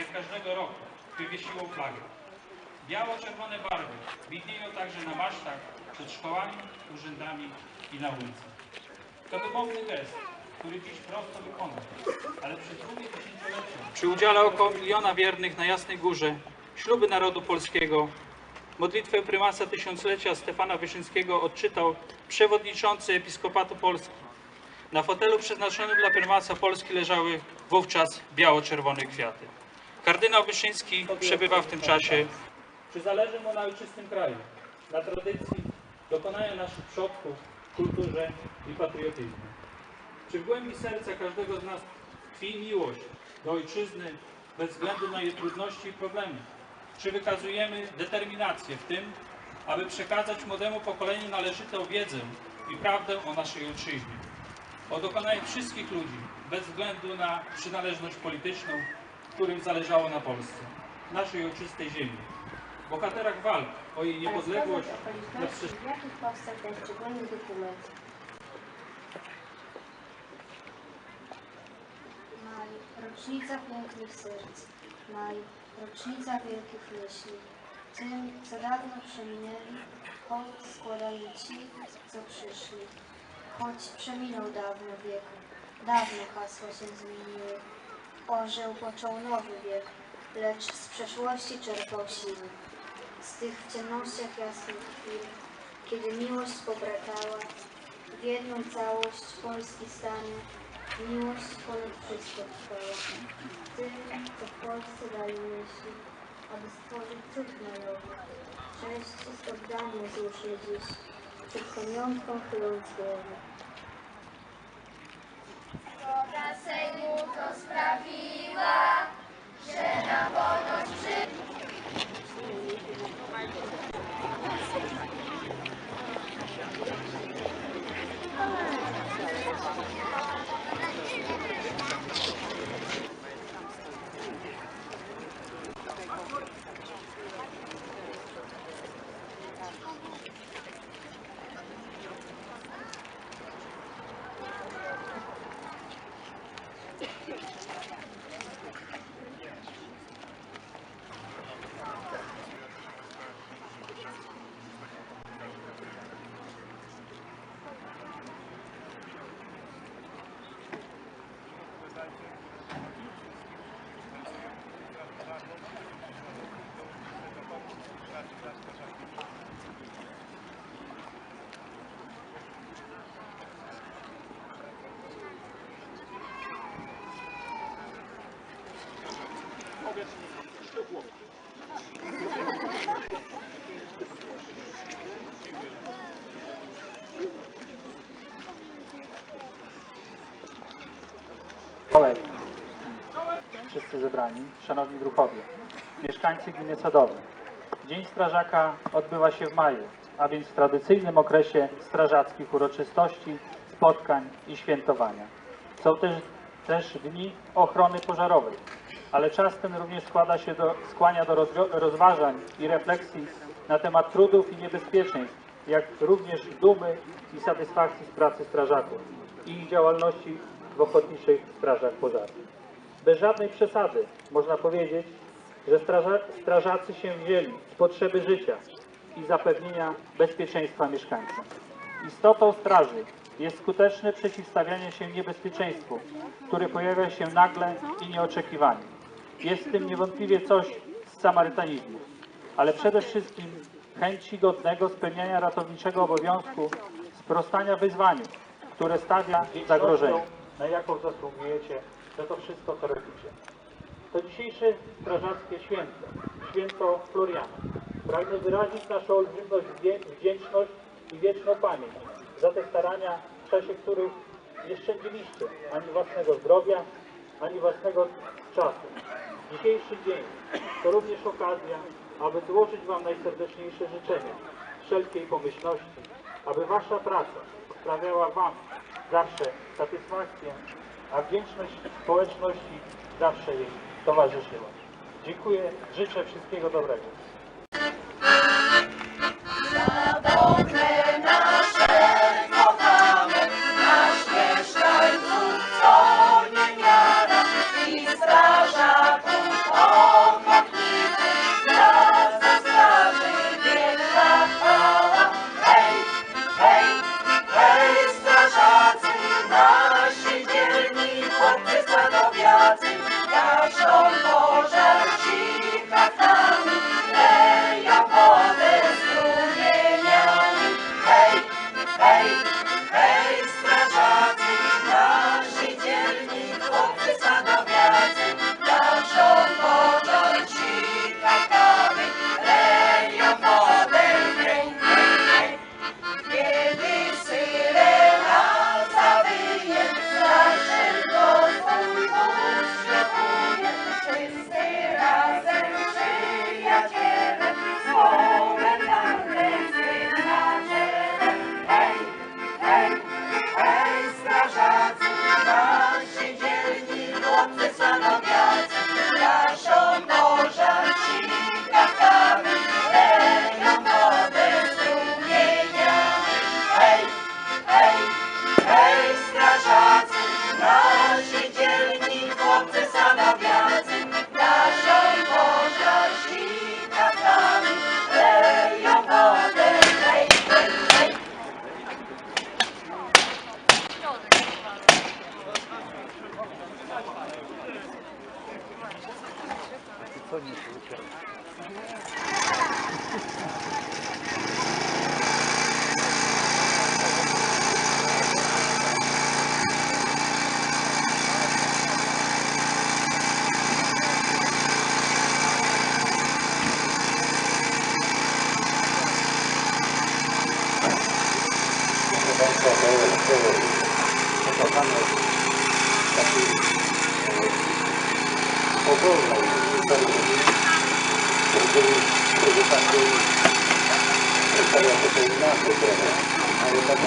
jak każdego roku wywiesiło flagę. Biało-czerwone barwy widnieją także na masztach, przed szkołami, urzędami i na ulicach. To wymowny gest, który dziś prosto wykonał, ale przez długie dziesięciolecia przy udziale około miliona wiernych na Jasnej Górze, śluby narodu polskiego, modlitwę prymasa tysiąclecia Stefana Wyszyńskiego odczytał przewodniczący Episkopatu Polski. Na fotelu przeznaczonym dla prymasa Polski leżały wówczas biało-czerwone kwiaty. Kardynał Wyszyński przebywa w tym czasie. Czy zależy mu na ojczystym kraju, na tradycji, dokonania naszych przodków, kulturze i patriotyzmie? Czy w głębi serca każdego z nas tkwi miłość do ojczyzny bez względu na jej trudności i problemy? Czy wykazujemy determinację w tym, aby przekazać młodemu pokoleniu należytą wiedzę i prawdę o naszej ojczyźnie? O dokonaniu wszystkich ludzi, bez względu na przynależność polityczną, którym zależało na Polsce, naszej ojczystej ziemi. Bohaterach walk o jej niepodległość, Ale w jakich powstał ten szczególny dokument. Maj, rocznica pięknych serc. Maj, rocznica wielkich myśli. Tym, co dawno przeminęli, hołd składali ci, co przyszli. Choć przeminął dawno wiek, dawno hasła się zmieniły. Orzeł począł nowy wiek, lecz z przeszłości czerpał siły. Z tych w ciemnościach jasnych chwil, kiedy miłość pobratała, w jedną całość Polski stanie, miłość ponad wszystko trwała. Tym, co w Polsce dali myśli, aby stworzyć cud majowy. Cześć i spotkanie złóżmy dziś, przed pamiątką chyląc głowy. Woda Sejmu to sprawiła, że na wolność przy... Kołek. Wszyscy zebrani, szanowni druhowie, mieszkańcy gminy Sadowy. Dzień Strażaka odbywa się w maju, a więc w tradycyjnym okresie strażackich uroczystości, spotkań i świętowania. Są też, też dni ochrony pożarowej, ale czas ten również składa się do, skłania do rozważań i refleksji na temat trudów i niebezpieczeństw, jak również dumy i satysfakcji z pracy strażaków i ich działalności w ochotniczych strażach pożarnych. Bez żadnej przesady można powiedzieć, że straża, strażacy się wzięli z potrzeby życia i zapewnienia bezpieczeństwa mieszkańcom. Istotą straży jest skuteczne przeciwstawianie się niebezpieczeństwu, które pojawia się nagle i nieoczekiwanie. Jest w tym niewątpliwie coś z samarytanizmu, ale przede wszystkim chęci godnego spełniania ratowniczego obowiązku, sprostania wyzwaniu, które stawia zagrożenie. Na jaką zasługujecie za to wszystko, co robicie. To dzisiejsze strażackie święto, święto Floriana. Pragnę wyrazić naszą olbrzymą wdzięczność i wieczną pamięć za te starania, w czasie których nie szczędziliście ani własnego zdrowia, ani własnego czasu. Dzisiejszy dzień to również okazja, aby złożyć Wam najserdeczniejsze życzenia, wszelkiej pomyślności, aby Wasza praca sprawiała Wam zawsze satysfakcję, a wdzięczność społeczności zawsze jej towarzyszyła. Dziękuję, życzę wszystkiego dobrego. никто не случился. Thank you. powolną, żeby tak było, to inaczej trochę, ale tak